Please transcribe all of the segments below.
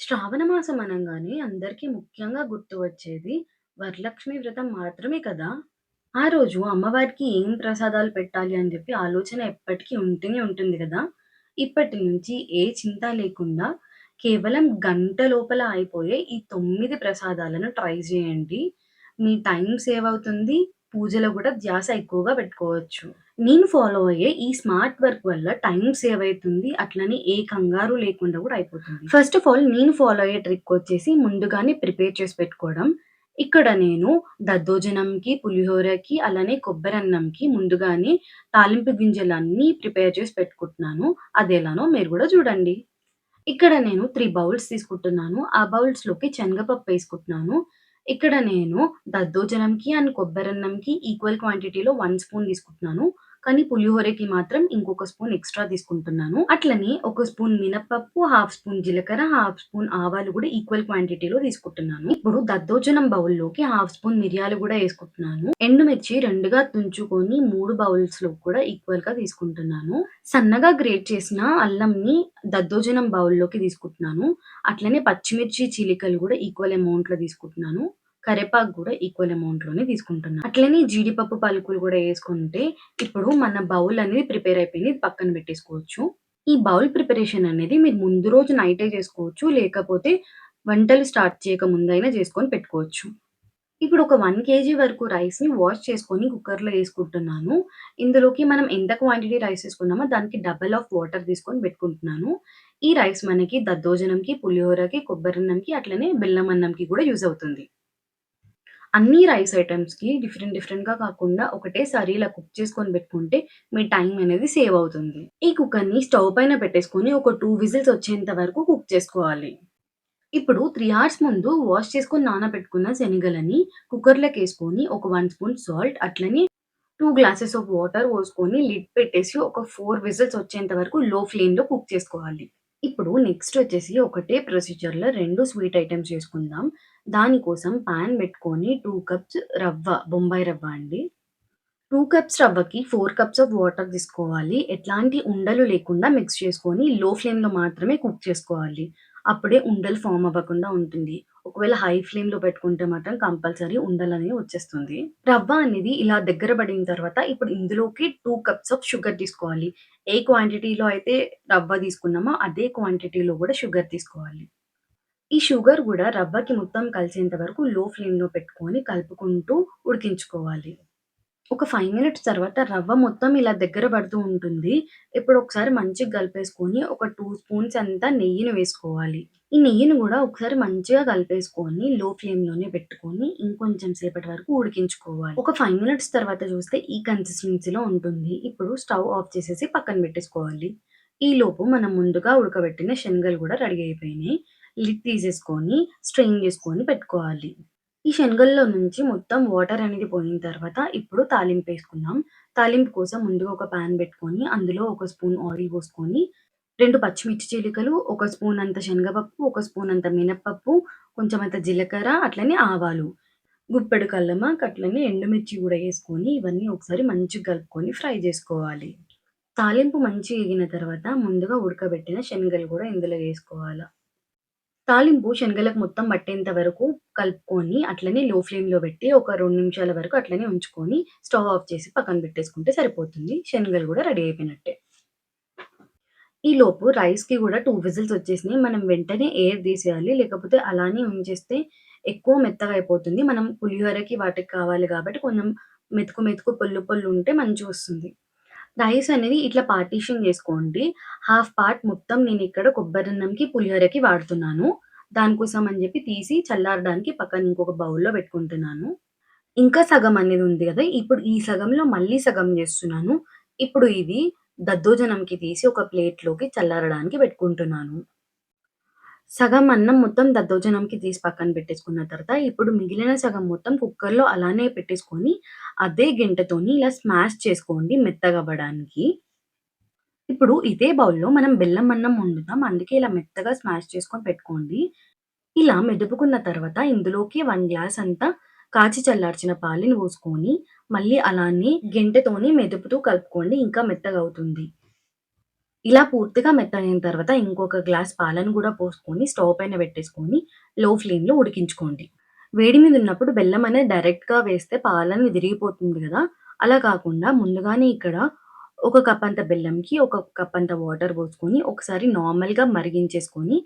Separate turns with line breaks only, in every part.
శ్రావణ మాసం అనంగానే అందరికీ ముఖ్యంగా గుర్తు వచ్చేది వరలక్ష్మి వ్రతం మాత్రమే కదా! ఆ రోజు అమ్మవారికి ఏం ప్రసాదాలు పెట్టాలి అని చెప్పి ఆలోచన ఎప్పటికీ ఉంటూనే ఉంటుంది కదా! ఇప్పటి నుంచి ఏ చింత లేకుండా కేవలం గంట లోపల అయిపోయే ఈ తొమ్మిది ప్రసాదాలను ట్రై చేయండి. మీ టైం సేవ్ అవుతుంది. పూజలో కూడా ధ్యాస ఎక్కువగా పెట్టుకోవచ్చు. నేను ఫాలో అయ్యే ఈ స్మార్ట్ వర్క్ వల్ల టైం సేవ్ అవుతుంది అట్లనే ఏ కంగారు లేకుండా కూడా అయిపోతుంది. ఫస్ట్ ఆఫ్ ఆల్ నేను ఫాలో అయ్యే ట్రిక్ వచ్చేసి ముందుగానే ప్రిపేర్ చేసి పెట్టుకోవడం. ఇక్కడ నేను దద్దోజనంకి, పులిహోరకి, అలానే కొబ్బరన్నంకి ముందుగానే తాలింపు గింజలన్నీ ప్రిపేర్ చేసి పెట్టుకుంటున్నాను. అదెలానో మీరు కూడా చూడండి. ఇక్కడ నేను త్రీ బౌల్స్ తీసుకుంటున్నాను. ఆ బౌల్స్‌లోకి శనగపప్పు వేసుకుంటున్నాను. ఇక్కడ నేను దద్దోజనంకి అండ్ కొబ్బరన్నంకి ఈక్వల్ క్వాంటిటీలో 1 స్పూన్ తీసుకుంటున్నాను. కానీ పులిహోరకి మాత్రం ఇంకొక స్పూన్ ఎక్స్‌ట్రా తీసుకుంటున్నాను. అట్లనే ఒక స్పూన్ మినపప్పు, హాఫ్ స్పూన్ జీలకర్ర, హాఫ్ స్పూన్ ఆవాలు కూడా ఈక్వల్ క్వాంటిటీలో తీసుకుంటున్నాను. ఇప్పుడు దద్దోజనం బౌల్‌లోకి హాఫ్ స్పూన్ మిరియాలు కూడా వేసుకుంటున్నాను. ఎండుమిర్చి రెండుగా తుంచుకొని మూడు బౌల్స్లో కూడా ఈక్వల్గా తీసుకుంటున్నాను. సన్నగా గ్రేట్ చేసిన అల్లంని దద్దోజనం బౌల్‌లోకి తీసుకుంటున్నాను. అట్లనే పచ్చిమిర్చి చీలికలు కూడా ఈక్వల్ అమౌంట్‌లో తీసుకుంటున్నాను. కరివేపాకు కూడా ఈక్వల్ అమౌంట్‌లోనే తీసుకుంటున్నాను. అట్లనే జీడిపప్పు పలుకులు కూడా వేసుకుంటే ఇప్పుడు మన బౌల్ అనేది ప్రిపేర్ అయిపోయింది. పక్కన పెట్టేసుకోవచ్చు. ఈ బౌల్ ప్రిపరేషన్ అనేది మీరు ముందు రోజు నైటే చేసుకోవచ్చు. లేకపోతే వంటలు స్టార్ట్ చేయక ముందైనా చేసుకొని పెట్టుకోవచ్చు. ఇప్పుడు ఒక వన్ కేజీ వరకు రైస్‌ని వాష్ చేసుకొని కుక్కర్‌లో వేసుకుంటున్నాను. ఇందులోకి మనం ఎంత క్వాంటిటీ రైస్ తీసుకున్నామో దానికి డబల్ ఆఫ్ వాటర్ తీసుకొని పెట్టుకుంటున్నాను. ఈ రైస్ మనకి దద్దోజనంకి, పులిహోరకి, కొబ్బరన్నంకి అట్లనే బెల్లం అన్నంకి కూడా యూజ్ అవుతుంది. అన్ని రైస్ ఐటమ్స్కి డిఫరెంట్ డిఫరెంట్‌గా కాకుండా ఒకటేసారి ఇలా కుక్ చేసుకొని పెట్టుకుంటే మీ టైం అనేది సేవ్ అవుతుంది. ఈ కుక్కర్‌ని స్టవ్ పైన పెట్టేసుకొని ఒక టూ విజిల్స్ వచ్చేంత వరకు కుక్ చేసుకోవాలి. ఇప్పుడు త్రీ అవర్స్ ముందు వాష్ చేసుకొని నానబెట్టుకున్న శనగలని కుక్కర్లోకి వేసుకొని ఒక వన్ స్పూన్ సాల్ట్ అట్లనే టూ గ్లాసెస్ ఆఫ్ వాటర్ పోసుకొని లిడ్ పెట్టేసి ఒక ఫోర్ విజిల్స్ వచ్చేంత వరకు లో ఫ్లేమ్‌లో కుక్ చేసుకోవాలి. ఇప్పుడు నెక్స్ట్ వచ్చేసి ఒకటే ప్రొసీజర్‌లో రెండు స్వీట్ ఐటమ్స్ చేసుకుందాం. దానికోసం పాన్ పెట్టుకొని 2 కప్స్ రవ్వ, బొంబాయి రవ్వ అండి. 2 కప్స్ రవ్వకి 4 కప్స్ ఆఫ్ వాటర్ తీసుకోవాలి. ఎట్లాంటి ఉండలు లేకుండా మిక్స్ చేసుకొని లో ఫ్లేమ్‌లో మాత్రమే కుక్ చేసుకోవాలి. అప్పుడే ఉండలు ఫార్మ్ అవ్వకుండా ఉంటుంది. ఒకవేళ హై ఫ్లేమ్‌లో పెట్టుకుంటే మాత్రం కంపల్సరీ ఉండలనేవి వచ్చేస్తుంది. రవ్వ అనేది ఇలా దగ్గర పడిన తర్వాత ఇప్పుడు ఇందులోకి 2 కప్స్ ఆఫ్ షుగర్ తీసుకోవాలి. ఏ క్వాంటిటీలో అయితే రవ్వ తీసుకున్నామో అదే క్వాంటిటీలో కూడా షుగర్ తీసుకోవాలి. ఈ షుగర్ కూడా రవ్వకి మొత్తం కలిసేంత వరకు లో ఫ్లేమ్‌లో పెట్టుకొని కలుపుకుంటూ ఉడికించుకోవాలి. ఒక 5 మినిట్స్ తర్వాత రవ్వ మొత్తం ఇలా దగ్గర పడుతూ ఉంటుంది. ఇప్పుడు ఒకసారి మంచిగా కలిపేసుకొని ఒక 2 స్పూన్స్ అంతా నెయ్యిని వేసుకోవాలి. ఈ నెయ్యిని కూడా ఒకసారి మంచిగా కలిపేసుకొని లో ఫ్లేమ్‌లోనే పెట్టుకొని ఇంకొంచెం సేపటి వరకు ఉడికించుకోవాలి. ఒక 5 మినిట్స్ తర్వాత చూస్తే ఈ కన్సిస్టెన్సీలో ఉంటుంది. ఇప్పుడు స్టవ్ ఆఫ్ చేసేసి పక్కన పెట్టేసుకోవాలి. ఈలోపు మనం ముందుగా ఉడకబెట్టిన శనగలు కూడా రెడీ అయిపోయినాయి. లిడ్ తీసేసుకొని స్ట్రెయిన్ చేసుకొని పెట్టుకోవాలి. ఈ శనగల్లో నుంచి మొత్తం వాటర్ అనేది పోయిన తర్వాత ఇప్పుడు తాలింపు వేసుకుందాం. తాలింపు కోసం ముందుగా ఒక ప్యాన్ పెట్టుకొని అందులో ఒక స్పూన్ ఆయిల్ పోసుకొని రెండు పచ్చిమిర్చి చీలికలు, ఒక స్పూన్ అంత శనగపప్పు, ఒక స్పూన్ అంత మినపప్పు, కొంచెం అంత జీలకర్ర, అట్లనే ఆవాలు, గుప్పెడు కల్లమాకు, అట్లనే ఎండుమిర్చి కూడా వేసుకొని ఇవన్నీ ఒకసారి మంచిగా కలుపుకొని ఫ్రై చేసుకోవాలి. తాలింపు మంచిగా ఎగిన తర్వాత ముందుగా ఉడకబెట్టిన శనగలు కూడా ఇందులో వేసుకోవాలి తాలింపు శనగలకు మొత్తం పట్టేంత వరకు కలుపుకొని అట్లనే లో ఫ్లేమ్‌లో పెట్టి ఒక రెండు నిమిషాల వరకు అట్లనే ఉంచుకొని స్టవ్ ఆఫ్ చేసి పక్కన పెట్టేసుకుంటే సరిపోతుంది. శనగలు కూడా రెడీ అయిపోయినట్టే. ఈలోపు రైస్‌కి కూడా టూ విజిల్స్ వచ్చేసినాయి. మనం వెంటనే ఎయిర్ తీసేయాలి. లేకపోతే అలానే ఉంచేస్తే ఎక్కువ మెత్తగా అయిపోతుంది. మనం పులిహోరకి వాటికి కావాలి కాబట్టి కొంచెం మెతుకు మెతుకు పొల్లు పొల్లు ఉంటే మంచిగొస్తుంది. రైస్ అనేది ఇట్లా పార్టిషన్ చేసుకోండి. హాఫ్ పార్ట్ మొత్తం నేను ఇక్కడ కొబ్బరన్నంకి, పులిహోరకి వాడుతున్నాను. దానికోసం అని చెప్పి తీసి చల్లారడానికి పక్కన ఇంకొక బౌల్‌లో పెట్టుకుంటున్నాను. ఇంకా సగం అనేది ఉంది కదా! ఇప్పుడు ఈ సగంలో మళ్ళీ సగం చేస్తున్నాను. ఇప్పుడు ఇది దద్దోజనంకి తీసి ఒక ప్లేట్‌లోకి చల్లారడానికి పెట్టుకుంటున్నాను. సగం అన్నం మొత్తం దద్దోజనంకి తీసి పక్కన పెట్టేసుకున్న తర్వాత ఇప్పుడు మిగిలిన సగం మొత్తం కుక్కర్‌లో అలానే పెట్టేసుకొని అదే గెంటతోని ఇలా స్మాష్ చేసుకోండి మెత్తగా అవ్వడానికి. ఇప్పుడు ఇదే బౌల్‌లో మనం బెల్లం అన్నం వండుతాం. అందుకే ఇలా మెత్తగా స్మాష్ చేసుకొని పెట్టుకోండి. ఇలా మెదుపుకున్న తర్వాత ఇందులోకి వన్ గ్లాస్ అంతా కాచి చల్లార్చిన పాలిని పోసుకొని మళ్ళీ అలానే గెంటెతోని మెదుపుతూ కలుపుకోండి. ఇంకా మెత్తగా అవుతుంది. ఇలా పూర్తిగా మెత్తనైన తర్వాత ఇంకొక గ్లాస్ పాలను కూడా పోసుకొని స్టవ్ పైన పెట్టేసుకొని లో ఫ్లేమ్‌లో ఉడికించుకోండి. వేడి మీద ఉన్నప్పుడు బెల్లం అనేది డైరెక్ట్‌గా వేస్తే పాలనేది విరిగిపోతుంది కదా అలా కాకుండా ముందుగానే ఇక్కడ ఒక కప్ అంత బెల్లంకి ఒక కప్ అంత వాటర్ పోసుకొని ఒకసారి నార్మల్‌గా మరిగించేసుకొని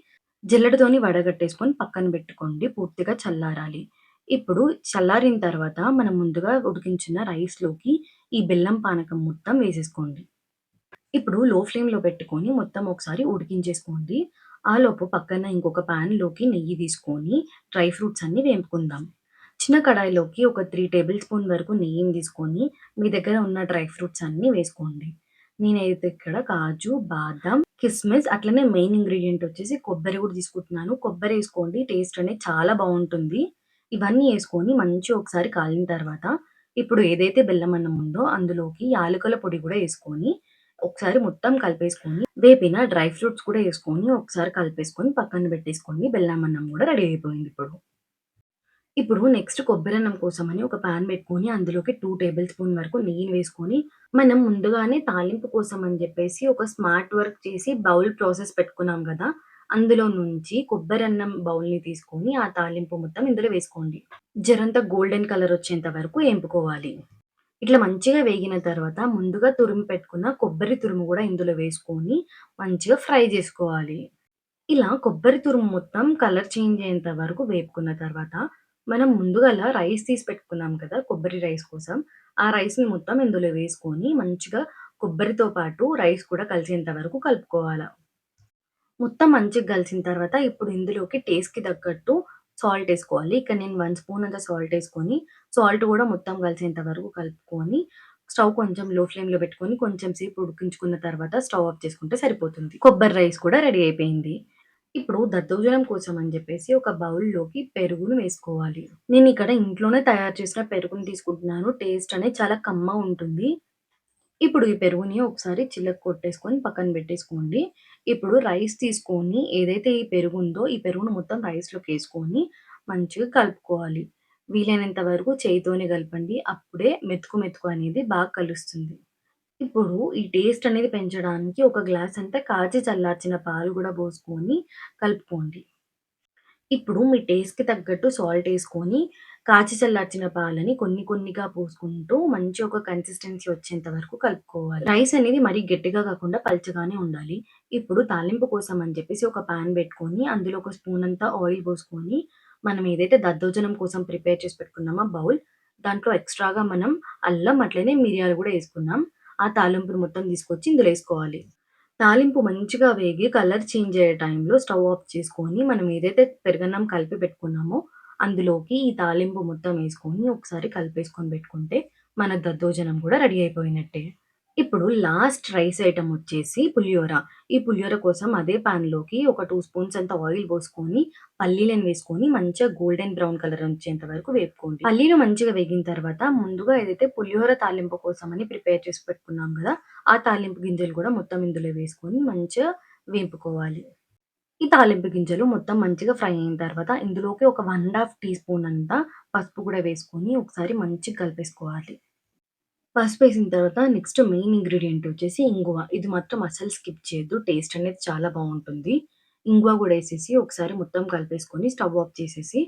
జిల్లడతోని వడగట్టేసుకొని పక్కన పెట్టుకోండి. పూర్తిగా చల్లారాలి. ఇప్పుడు చల్లారిన తర్వాత మనం ముందుగా ఉడికించిన రైస్‌లోకి ఈ బెల్లం పానకం మొత్తం వేసేసుకోండి. ఇప్పుడు లో ఫ్లేమ్‌లో పెట్టుకొని మొత్తం ఒకసారి ఉడికించేసుకోండి. ఆలోపు పక్కన ఇంకొక ప్యాన్లోకి నెయ్యి తీసుకొని డ్రై ఫ్రూట్స్ అన్నీ వేపుకుందాం. చిన్న కడాయిలోకి ఒక త్రీ టేబుల్ స్పూన్ వరకు నెయ్యిని తీసుకొని మీ దగ్గర ఉన్న డ్రై ఫ్రూట్స్ అన్నీ వేసుకోండి. నేనైతే ఇక్కడ కాజు, బాదం కిస్మిస్ అట్లనే మెయిన్ ఇంగ్రీడియంట్ వచ్చేసి కొబ్బరి కూడా తీసుకుంటున్నాను. కొబ్బరి వేసుకోండి టేస్ట్ అనేది చాలా బాగుంటుంది ఇవన్నీ వేసుకొని మంచిగా ఒకసారి కాలిన తర్వాత ఇప్పుడు ఏదైతే బెల్లం అన్నం ఉందో అందులోకి యాలకుల పొడి కూడా వేసుకొని ఒకసారి మొత్తం కలిపేసుకొని వేపిన డ్రై ఫ్రూట్స్ కూడా వేసుకొని ఒకసారి కలిపేసుకొని పక్కన పెట్టేసుకొని బెల్లం అన్నం కూడా రెడీ అయిపోయింది ఇప్పుడు. ఇప్పుడు నెక్స్ట్ కొబ్బరన్నం అని ఒక పాన్ పెట్టుకొని అందులోకి టూ టేబుల్ స్పూన్ వరకు నెయ్యి వేసుకొని మనం ముందుగానే తాలింపు కోసం అని చెప్పేసి ఒక స్మార్ట్ వర్క్ చేసి బౌల్ ప్రాసెస్ పెట్టుకున్నాం కదా అందులో నుంచి కొబ్బరన్నం బౌల్‌ని తీసుకొని ఆ తాలింపు మొత్తం ఇందులో వేసుకోండి. జరంతా గోల్డెన్ కలర్ వచ్చేంత వరకు ఏంపుకోవాలి. ఇట్లా మంచిగా వేగిన తర్వాత ముందుగా తురుము పెట్టుకున్న కొబ్బరి తురుము కూడా ఇందులో వేసుకొని మంచిగా ఫ్రై చేసుకోవాలి. ఇలా కొబ్బరి తురుము మొత్తం కలర్ చేంజ్ అయ్యేంత వరకు వేపుకున్న తర్వాత మనం ముందుగా రైస్ తీసి పెట్టుకున్నాం కదా! కొబ్బరి రైస్ కోసం. ఆ రైస్‌ని మొత్తం ఇందులో వేసుకొని మంచిగా కొబ్బరితో పాటు రైస్ కూడా కలిసేంత వరకు కలుపుకోవాలి మొత్తం మంచిగా కలిసిన తర్వాత ఇప్పుడు ఇందులోకి టేస్ట్‌కి తగ్గట్టు సాల్ట్ వేసుకోవాలి ఇక్కడ నేను వన్ స్పూన్ అంత సాల్ట్ వేసుకొని సాల్ట్ కూడా మొత్తం కలిసేంత వరకు కలుపుకొని స్టవ్ కొంచెం లో ఫ్లేమ్‌లో పెట్టుకొని కొంచెం సేపు ఉడికించుకున్న తర్వాత స్టవ్ ఆఫ్ చేసుకుంటే సరిపోతుంది. కొబ్బరి రైస్ కూడా రెడీ అయిపోయింది. ఇప్పుడు దద్దోజనం కోసం అని చెప్పేసి ఒక బౌల్‌లోకి పెరుగును వేసుకోవాలి. నేను ఇక్కడ ఇంట్లోనే తయారు చేసిన పెరుగుని తీసుకుంటున్నాను. టేస్ట్ అనేది చాలా కమ్మ ఉంటుంది. ఇప్పుడు ఈ పెరుగుని ఒకసారి చిల్లకు కొట్టేసుకొని పక్కన పెట్టేసుకోండి. ఇప్పుడు రైస్ తీసుకొని ఏదైతే ఈ పెరుగు ఉందో ఈ పెరుగును మొత్తం రైస్‌లోకి ఏసుకొని మంచిగా కలుపుకోవాలి. వీలైనంత వరకు చేయితోనే కలపండి. అప్పుడే మెతుకు మెతుకు అనేది బాగా కలుస్తుంది. ఇప్పుడు ఈ టేస్ట్ అనేది పెంచడానికి ఒక గ్లాస్ అంతా కాచి చల్లార్చిన పాలు కూడా పోసుకొని కలుపుకోండి. ఇప్పుడు మీ టేస్ట్‌కి తగ్గట్టు సాల్ట్ ఏసుకొని కాచి చల్లార్చిన పాలని కొన్ని కొన్నిగా పోసుకుంటూ మంచి ఒక కన్సిస్టెన్సీ వచ్చేంత వరకు కలుపుకోవాలి. రైస్ అనేది మరీ గట్టిగా కాకుండా పల్చగానే ఉండాలి. ఇప్పుడు తాలింపు కోసం అని చెప్పేసి ఒక పాన్ పెట్టుకొని అందులో ఒక స్పూన్ అంతా ఆయిల్ పోసుకొని మనం ఏదైతే దద్దోజనం కోసం ప్రిపేర్ చేసి పెట్టుకున్నామో బౌల్ దాంట్లో ఎక్స్‌ట్రాగా మనం అల్లం అట్లనే మిరియాలు కూడా ఏసుకున్నాం. ఆ తాలింపును మొత్తం తీసుకొచ్చి ఇందులో ఏసుకోవాలి. తాలింపు మంచిగా వేగి కలర్ చేంజ్ అయ్యే టైంలో స్టవ్ ఆఫ్ చేసుకొని మనం ఏదైతే పెరుగన్నం కలిపి పెట్టుకున్నామో అందులోకి ఈ తాలింపు మొత్తం వేసుకొని ఒకసారి కలిపేసుకొని పెట్టుకుంటే మన దద్దోజనం కూడా రెడీ అయిపోయినట్టే. ఇప్పుడు లాస్ట్ రైస్ ఐటెమ్ వచ్చేసి పులిహోర. ఈ పులిహోర కోసం అదే పాన్‌లోకి ఒక 2 స్పూన్స్ అంత ఆయిల్ పోసుకొని పల్లీలను వేసుకొని మంచిగా గోల్డెన్ బ్రౌన్ కలర్ వచ్చేంత వరకు వేపుకోండి. పల్లీలు మంచిగా వేగిన తర్వాత ముందుగా ఏదైతే పులిహోర తాలింపు కోసమని ప్రిపేర్ చేసి పెట్టుకున్నాం కదా ఆ తాలింపు గింజలు కూడా మొత్తం ఇందులో వేసుకొని మంచిగా వేపుకోవాలి. ఈ తాలింపు గింజలు మొత్తం మంచిగా ఫ్రై అయిన తర్వాత ఇందులోకి ఒక 1 హాఫ్ టీ స్పూన్ అంతా పసుపు కూడా వేసుకొని ఒకసారి మంచిగా కలిపేసుకోవాలి. పసుపు వేసిన తర్వాత నెక్స్ట్ మెయిన్ ఇంగ్రీడియంట్ వచ్చేసి ఇంగువ. ఇది మాత్రం అస్సలు స్కిప్ చేయొద్దు. టేస్ట్ అనేది చాలా బావుంటుంది. ఇంగువ కూడా ఏసేసి ఒకసారి మొత్తం కలిపేసుకొని స్టవ్ ఆఫ్ చేసేసి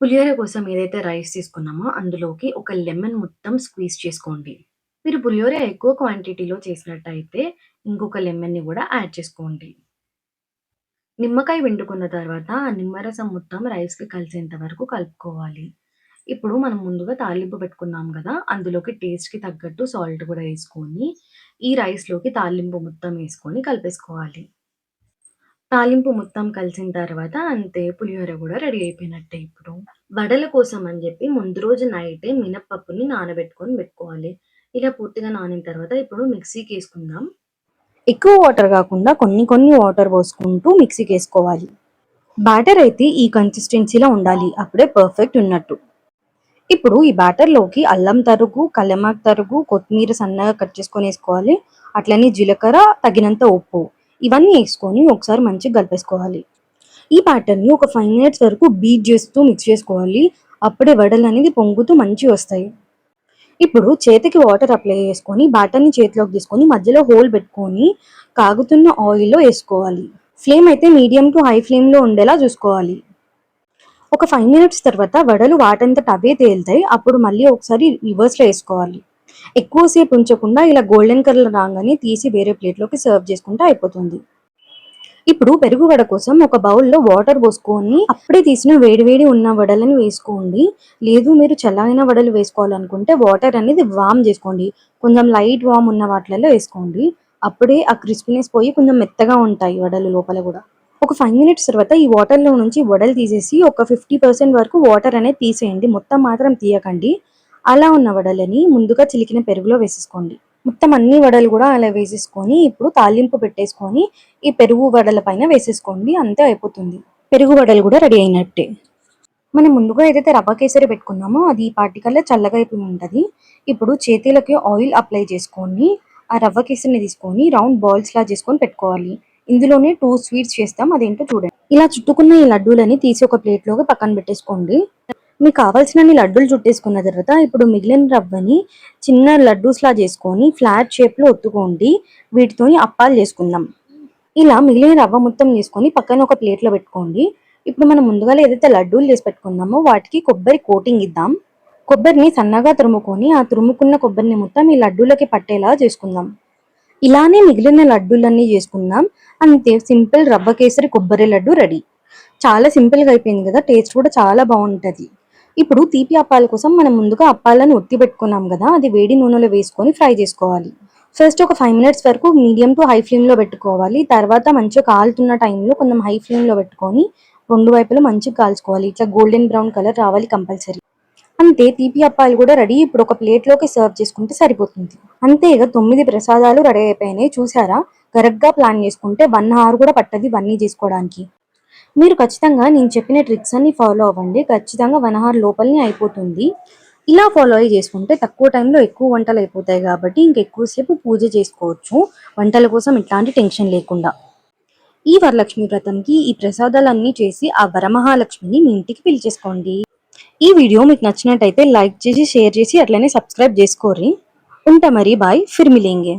పులిహోర కోసం ఏదైతే రైస్ తీసుకున్నామో అందులోకి ఒక లెమన్ మొత్తం స్క్వీజ్ చేసుకోండి. మీరు పులిహోర ఎక్కువ క్వాంటిటీలో చేసినట్టయితే ఇంకొక లెమన్‌ని కూడా యాడ్ చేసుకోండి. నిమ్మకాయ పిండుకున్న తర్వాత ఆ నిమ్మరసం మొత్తం రైస్‌కి కలిసేంత వరకు కలుపుకోవాలి. ఇప్పుడు మనం ముందుగా తాలింపు పెట్టుకున్నాం కదా అందులోకి టేస్ట్‌కి తగ్గట్టు సాల్ట్ కూడా వేసుకొని ఈ రైస్‌లోకి తాలింపు మొత్తం వేసుకొని కలిపేసుకోవాలి. తాలింపు మొత్తం కలిసిన తర్వాత అంతే పులిహోర కూడా రెడీ అయిపోయినట్టే ఇప్పుడు. వడల కోసం అని చెప్పి ముందు రోజు నైటే మినపప్పుని నానబెట్టుకొని పెట్టుకోవాలి. ఇలా పూర్తిగా నానిన తర్వాత ఇప్పుడు మిక్సీకి వేసుకుందాం ఎక్కువ వాటర్ కాకుండా కొన్ని కొన్ని వాటర్ పోసుకుంటూ మిక్సీకి వేసుకోవాలి బ్యాటర్ అయితే ఈ కన్సిస్టెన్సీలో ఉండాలి. అప్పుడే పర్ఫెక్ట్ ఉన్నట్టు. ఇప్పుడు ఈ బ్యాటర్‌లోకి అల్లం తరుగు, కల్యమాకు తరుగు, కొత్తిమీర సన్నగా కట్ చేసుకొని వేసుకోవాలి. అట్లనే జీలకర్ర, తగినంత ఉప్పు. ఇవన్నీ వేసుకొని ఒకసారి మంచిగా కలిపేసుకోవాలి. ఈ బ్యాటర్‌ని ఒక ఫైవ్ మినిట్స్ వరకు బీట్ చేస్తూ మిక్స్ చేసుకోవాలి. అప్పుడే వడలు అనేది పొంగుతూ మంచిగా వస్తాయి. ఇప్పుడు చేతికి వాటర్ అప్లై చేసుకొని బ్యాటర్ని చేతిలోకి తీసుకొని మధ్యలో హోల్ పెట్టుకొని కాగుతున్న ఆయిల్లో వేసుకోవాలి. ఫ్లేమ్ అయితే మీడియం టు హై ఫ్లేమ్లో ఉండేలా చూసుకోవాలి. ఒక ఫైవ్ మినిట్స్ తర్వాత వడలు వాటంతట అవే తేలుతాయి. అప్పుడు మళ్ళీ ఒకసారి రివర్స్లో వేసుకోవాలి. ఎక్కువసేపు ఉంచకుండా ఇలా గోల్డెన్ కలర్ రాగానే తీసి వేరే ప్లేట్లోకి సర్వ్ చేసుకుంటే అయిపోతుంది. ఇప్పుడు పెరుగు వడ కోసం ఒక బౌల్లో వాటర్ పోసుకొని అప్పుడే తీసిన వేడివేడి ఉన్న వడలను వేసుకోండి. లేదు మీరు చల్లైన వడలు వేసుకోవాలనుకుంటే వాటర్ అనేది వామ్ చేసుకోండి. కొంచెం లైట్ వామ్ ఉన్న వాటిలలో వేసుకోండి. అప్పుడే ఆ క్రిస్పీనెస్ పోయి కొంచెం మెత్తగా ఉంటాయి వడలు లోపల కూడా. ఒక ఫైవ్ మినిట్స్ తర్వాత ఈ వాటర్లో నుంచి వడలు తీసేసి ఒక ఫిఫ్టీ పర్సెంట్ వరకు వాటర్ అనేది తీసేయండి. మొత్తం మాత్రం తీయకండి. అలా ఉన్న వడలని ముందుగా చిలికిన పెరుగులో వేసేసుకోండి. మొత్తం అన్ని వడలు కూడా అలా వేసేసుకొని ఇప్పుడు తాలింపు పెట్టేసుకొని ఈ పెరుగు వడల పైన వేసేసుకోండి. అంతే అయిపోతుంది. పెరుగు వడలు కూడా రెడీ అయినట్టే. మనం ముందుగా ఏదైతే రవ్వ కేసరి పెట్టుకున్నామో అది పాటికల్లా చల్లగా అయిపోయి ఉంటుంది ఇప్పుడు చేతులకి ఆయిల్ అప్లై చేసుకొని ఆ రవ్వ కేసరిని తీసుకొని రౌండ్ బాల్స్ లా చేసుకొని పెట్టుకోవాలి. ఇందులోనే టూ స్వీట్స్ చేస్తాం. అదేంటో చూడండి. ఇలా చుట్టుకున్న ఈ లడ్డూలని తీసి ఒక ప్లేట్లోకి పక్కన పెట్టేసుకోండి. మీకు కావాల్సినన్ని లడ్డూలు చుట్టేసుకున్న తర్వాత ఇప్పుడు మిగిలిన రవ్వని చిన్న లడ్డూస్లా చేసుకొని ఫ్లాట్ షేప్లో ఒత్తుకోండి. వీటితోని అప్పాలు చేసుకుందాం. ఇలా మిగిలిన రవ్వ మొత్తం చేసుకొని పక్కన ఒక ప్లేట్లో పెట్టుకోండి. ఇప్పుడు మనం ముందుగా ఏదైతే లడ్డూలు చేసి పెట్టుకున్నామో వాటికి కొబ్బరి కోటింగ్ ఇద్దాం. కొబ్బరిని సన్నగా తురుముకొని ఆ తురుముకున్న కొబ్బరిని మొత్తం ఈ లడ్డూలకి పట్టేలా చేసుకుందాం. ఇలానే మిగిలిన లడ్డూలన్నీ చేసుకుందాం. అంతే సింపుల్ రవ్వ కేసరి కొబ్బరి లడ్డు రెడీ. చాలా సింపుల్గా అయిపోయింది కదా టేస్ట్ కూడా చాలా బాగుంటుంది. ఇప్పుడు తీపి అప్పాల కోసం మనం ముందుగా అప్పాలను ఒత్తి పెట్టుకున్నాం కదా అది వేడి నూనెలో వేసుకొని ఫ్రై చేసుకోవాలి. ఫస్ట్ ఒక ఫైవ్ మినిట్స్ వరకు మీడియం టు హై ఫ్లేమ్లో పెట్టుకోవాలి. తర్వాత మంచిగా కాలుతున్న టైంలో కొంచెం హై ఫ్లేమ్లో పెట్టుకొని రెండు వైపులు మంచిగా కాల్చుకోవాలి. ఇట్లా గోల్డెన్ బ్రౌన్ కలర్ రావాలి కంపల్సరీ. అంతే తీపి అప్పాలు కూడా రెడీ. ఇప్పుడు ఒక ప్లేట్లోకి సర్వ్ చేసుకుంటే సరిపోతుంది. అంతే ఇక తొమ్మిది ప్రసాదాలు రెడీ అయిపోయినాయి చూసారా? కరెక్ట్గా ప్లాన్ చేసుకుంటే వన్ అవర్ కూడా పట్టది ఇవన్నీ చేసుకోవడానికి. మీరు ఖచ్చితంగా నేను చెప్పిన ట్రిక్స్ అన్ని ఫాలో అవ్వండి. ఖచ్చితంగా వన్ అవర్ లోపలనే అయిపోతుంది. ఇలా ఫాలో అయ్యి చేసుకుంటే తక్కువ టైంలో ఎక్కువ వంటలు అయిపోతాయి కాబట్టి ఇంకెక్కువసేపు పూజ చేసుకోవచ్చు. వంటల కోసం ఇట్లాంటి టెన్షన్ లేకుండా. ఈ వరలక్ష్మి వ్రతంకి ఈ ప్రసాదాలన్నీ చేసి ఆ వరమహాలక్ష్మిని మీ ఇంటికి పిలిచేసుకోండి. ఈ వీడియో మీకు నచ్చినట్టయితే లైక్ చేసి షేర్ చేసి అట్లనే సబ్స్క్రైబ్ చేసుకోర్రి. ఉంటా మరి బాయ్. ఫిర్మిలేంగే.